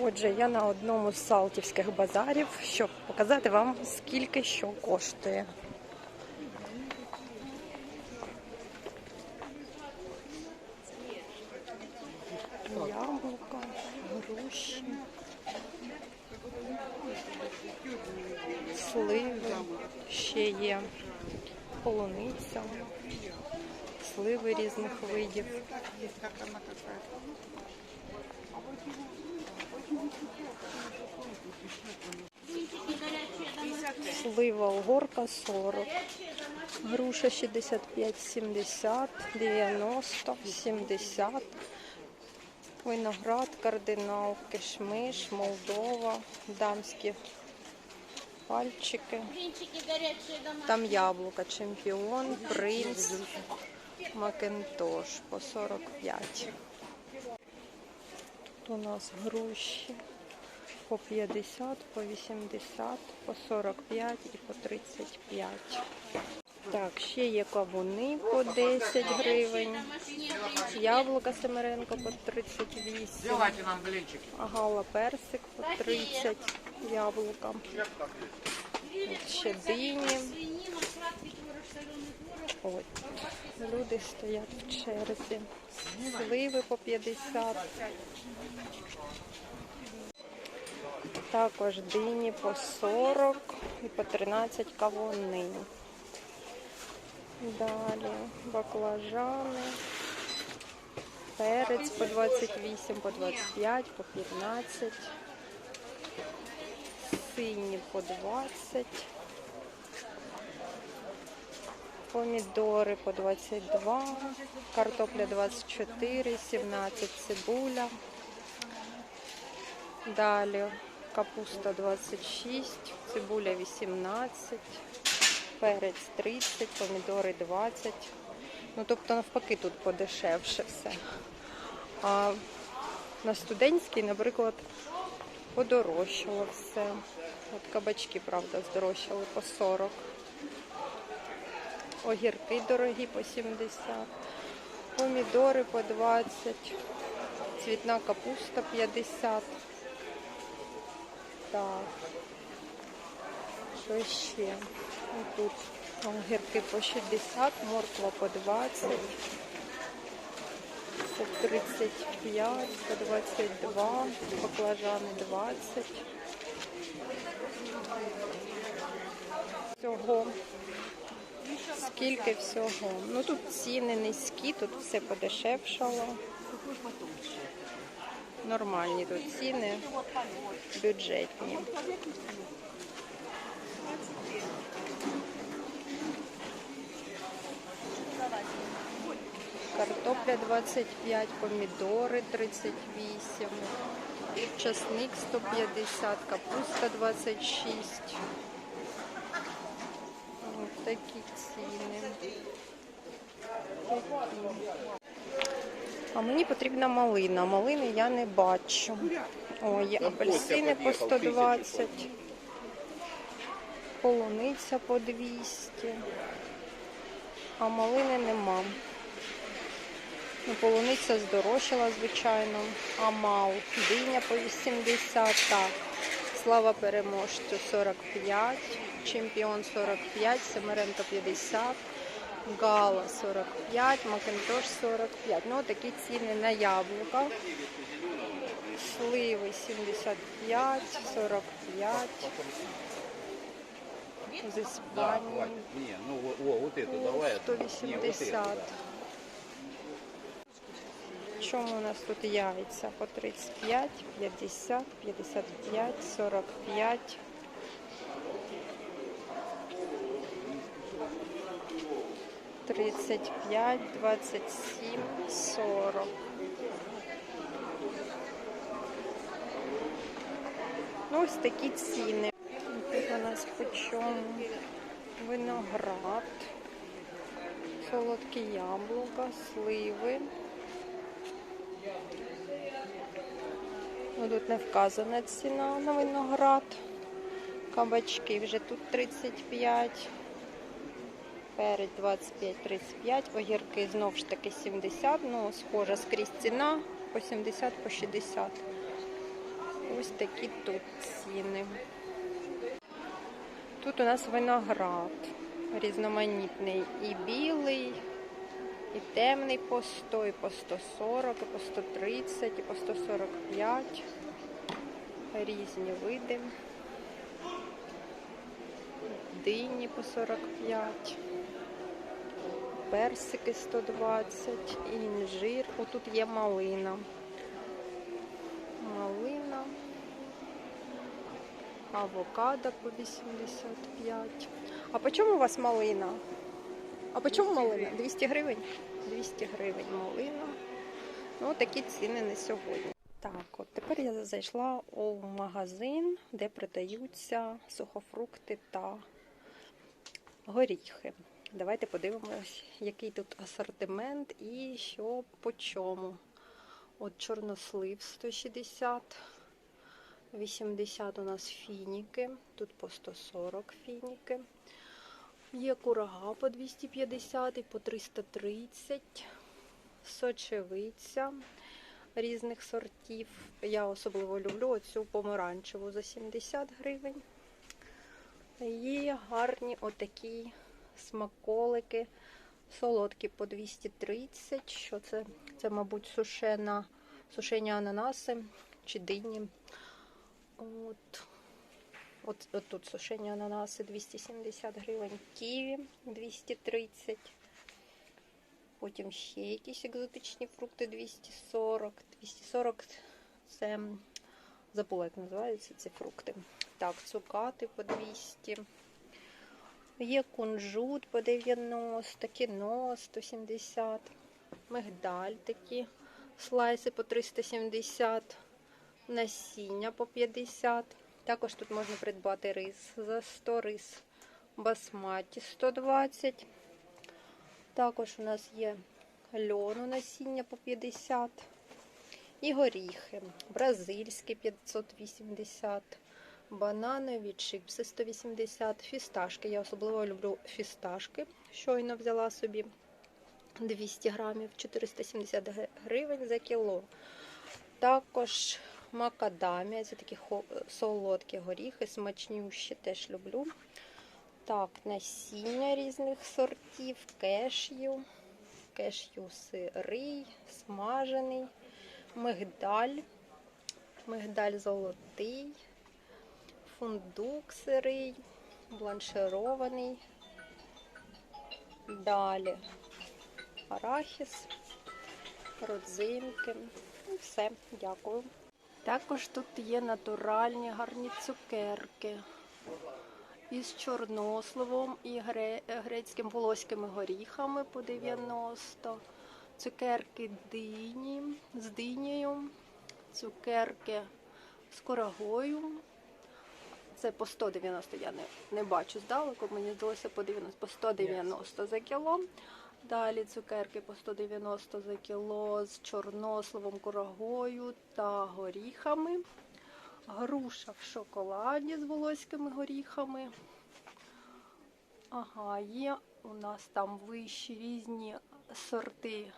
Отже, я на одному з салтівських базарів, щоб показати вам, скільки що коштує. Яблука, груші, сливи, ще є полуниця, сливи різних видів. Слива угорка 40, груша 65, 70, 90, 70, виноград, кардинал, кишмиш, Молдова, дамські пальчики. Там яблука, чемпіон, принц, макентош по 45. Тут у нас груші по 50, по 80, по 45 і по 35. Так, ще є кавуни по 10 гривень. Яблука Семеренко по 38. Давайте нам блинчики. А гала персик по 30 яблука. Ще дині. От. Люди стоять в черзі. Сливи по 50. Також дині по 40 і по 13 кавуни. Далі баклажани. Перець по 28, по 25, по 15. Сині по 20. Помідори по 22, картопля 24, 17 цибуля. Далі капуста 26, цибуля 18, перець 30, помідори 20. Ну, тобто навпаки тут подешевше все. А на студентській, наприклад, подорожчало все. От кабачки, правда, здорожчали по 40. Огірки дорогі по 70, помідори по 20, цвітна капуста 50. Так. Що ще? Тут огірки по 60, морква по 20, по 35, по 22, баклажани 20. Всього. Скільки всього? Ну тут ціни низькі, тут все подешевшало. Нормальні тут ціни, бюджетні. Картопля 25, помідори 38, часник 150, капуста 26. Такі ціни. А мені потрібна малина. Малини я не бачу. О, є апельсини по 120, полуниця по 200, а малини нема. Ну, полуниця здорожчала, звичайно. Амал, диня по 80, так. Слава переможцю 45, чемпіон 45, Семеренко 50, Гала 45, Макентош 45. Ну, такі ціни на яблука. Сливи 75, 45. З Іспанії. 180. Чому у нас тут яйця? По 35, 50, 55, 45. Тридцять п'ять, двадцять сім, сорок. Ну, ось такі ціни. Тут у нас по чому виноград, солодкі яблука, сливи. Ну, тут не вказана ціна на виноград. Кабачки вже тут 35. Перець 25-35, огірки знов ж таки 70, ну схожа скрізь ціна по 70, по 60. Ось такі тут ціни. Тут у нас виноград різноманітний і білий, і темний по 100, і по 140, і по 130, і по 145. Різні види. Дині по 45. Персики 120, інжир. Отут є малина. Малина. Авокадо по 85. А по чому у вас малина? А по чому малина? 200 гривень? 200 гривень малина. Ну, такі ціни на сьогодні. Так, от тепер я зайшла у магазин, де продаються сухофрукти та горіхи. Давайте подивимось, який тут асортимент і що по чому. От чорнослив 160, 80 у нас фініки, тут по 140 фініки. Є курага по 250 і по 330, сочевиця різних сортів. Я особливо люблю оцю помаранчеву за 70 гривень. Є гарні отакі смаколики, солодкі по 230. Що це? Це, мабуть, сушена, сушені ананаси чи дині. От. От, от тут сушені ананаси 270 гривень, ківі 230. Потім ще якісь екзотичні фрукти 240. 240 це забула, як називаються ці фрукти. Так, цукати по 200. Є кунжут по 90, кіно 170, мигдаль такі слайси по 370, насіння по 50. Також тут можна придбати рис за 100 рис басматі 120. Також у нас є льону насіння по 50. І горіхи. Бразильські 580, бананові чипси 180, фісташки. Я особливо люблю фісташки. Щойно взяла собі 200 грамів, 470 гривень за кіло. Також макадамія, це такі солодкі горіхи, смачнющі теж люблю. Так, насіння різних сортів, кешю, кешю сирий, смажений, мигдаль, мигдаль золотий, фундук сирий, бланширований. Далі арахіс, родзинки. Ну, все, дякую. Також тут є натуральні гарні цукерки із чорносливом і гре- грецьким волоськими горіхами по 90, цукерки дині з динею, цукерки з корагою. Це по 190, я не, не бачу здалеку, мені здалося по 90, по 190 за кіло. Далі цукерки по 190 за кіло з чорносливом, курагою та горіхами. Груша в шоколаді з волоськими горіхами. Ага, є у нас там вищі різні сорти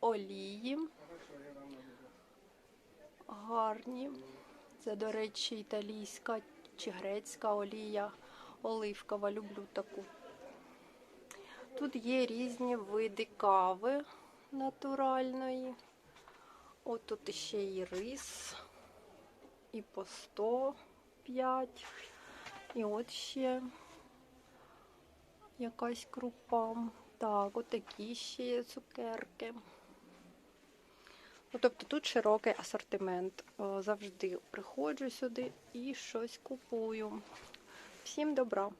олії. Гарні. Це, до речі, італійська чи грецька олія оливкова. Люблю таку. Тут є різні види кави натуральної. От тут ще і рис і по 105. І от ще якась крупа. Так, от такі ще є цукерки. Ну, тобто тут широкий асортимент. Завжди приходжу сюди і щось купую. Всім добра!